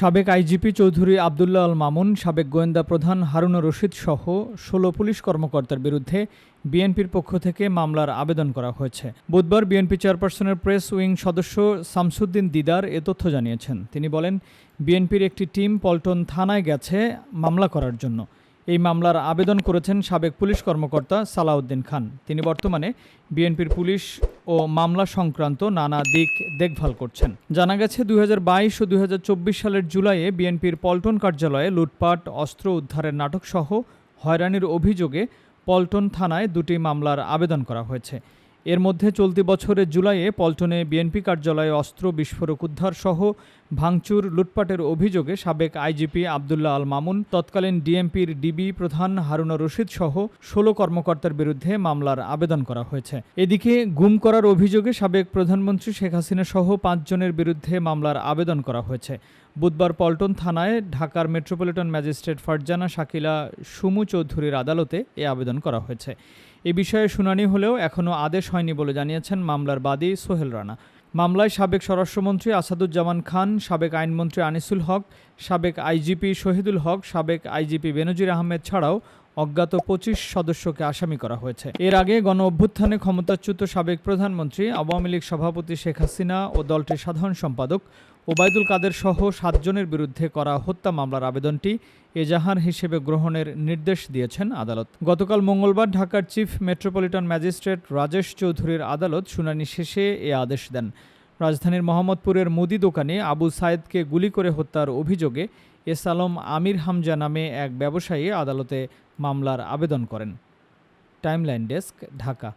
সাবেক আইজিপি চৌধুরী আবদুল্লাহ আল মামুন, সাবেক গোয়েন্দা প্রধান হারুনুর রশিদ সহ ষোলো পুলিশ কর্মকর্তার বিরুদ্ধে বিএনপির পক্ষ থেকে মামলার আবেদন করা হয়েছে। বুধবার বিএনপি চেয়ারপারসনের প্রেস উইং সদস্য শামসুদ্দিন দিদার এ তথ্য জানিয়েছেন। তিনি বলেন, বিএনপির একটি টিম পল্টন থানায় গেছে মামলা করার জন্য। এই মামলার আবেদন করেছেন সাবেক পুলিশ কর্মকর্তা সালাউদ্দিন খান। তিনি বর্তমানে বিএনপির পুলিশ ও মামলা সংক্রান্ত নানা দিক দেখভাল করছেন। জানা গেছে, দুই হাজার বাইশ ও দুই হাজার চব্বিশ সালের জুলাইয়ে বিএনপির পল্টন কার্যালয়ে লুটপাট, অস্ত্র উদ্ধারের নাটকসহ হয়রানির অভিযোগে পল্টন থানায় দুটি মামলার আবেদন করা হয়েছে। এর মধ্যে চলতি বছরের জুলাইয়ে পল্টনে বিএনপি কার্যালয়ে অস্ত্র বিস্ফোরক উদ্ধার সহ ভাঙচুর লুটপাটের অভিযোগে সাবেক আইজিপি আবদুল্লাহ আল মামুন, তৎকালীন ডিএমপির ডিবি প্রধান হারুনা রশিদ সহ ষোলো কর্মকর্তার বিরুদ্ধে মামলার আবেদন করা হয়েছে। এদিকে গুম করার অভিযোগে সাবেক প্রধানমন্ত্রী শেখ হাসিনা সহ পাঁচজনের বিরুদ্ধে মামলার আবেদন করা হয়েছে। বুধবার পল্টন থানায় ঢাকার মেট্রোপলিটন ম্যাজিস্ট্রেট ফারজানা শাকিলা সুমু চৌধুরীর আদালতে এ আবেদন করা হয়েছে। এ বিষয়ে শুনানি হলেও এখনও আদেশ হয়নি বলে জানিয়েছেন মামলার বাদী সোহেল রানা। মামলায় সাবেক স্বরাষ্ট্রমন্ত্রী আসাদুজ্জামান খান, সাবেক আইনমন্ত্রী আনিসুল হক, সাবেক আইজিপি শহীদুল হক, সাবেক আইজিপি বেনজির আহমেদ ছাড়াও অজ্ঞাত পঁচিশ সদস্যকে আসামি করা হয়েছে। এর আগে গণ অভ্যুত্থানে ক্ষমতাচ্যুত সাবেক প্রধানমন্ত্রী, আওয়ামী লীগ সভাপতি শেখ হাসিনা ও দলটির সাধারণ সম্পাদক ওবায়দুল কাদের সহ সাতজনের বিরুদ্ধে করা হত্যা মামলার আবেদনটি এজাহার হিসেবে গ্রহণের নির্দেশ দিয়েছেন আদালত। গতকাল মঙ্গলবার ঢাকার চিফ মেট্রোপলিটন ম্যাজিস্ট্রেট রাজেশ চৌধুরীর আদালত শুনানি শেষে এ আদেশ দেন। রাজধানীর মোহাম্মদপুরের মুদি দোকানে আবু সায়েদকে গুলি করে হত্যার অভিযোগে এস আলম আমির হামজা নামে এক ব্যবসায়ী আদালতে মামলার আবেদন করেন। Timeline desk, Dhaka.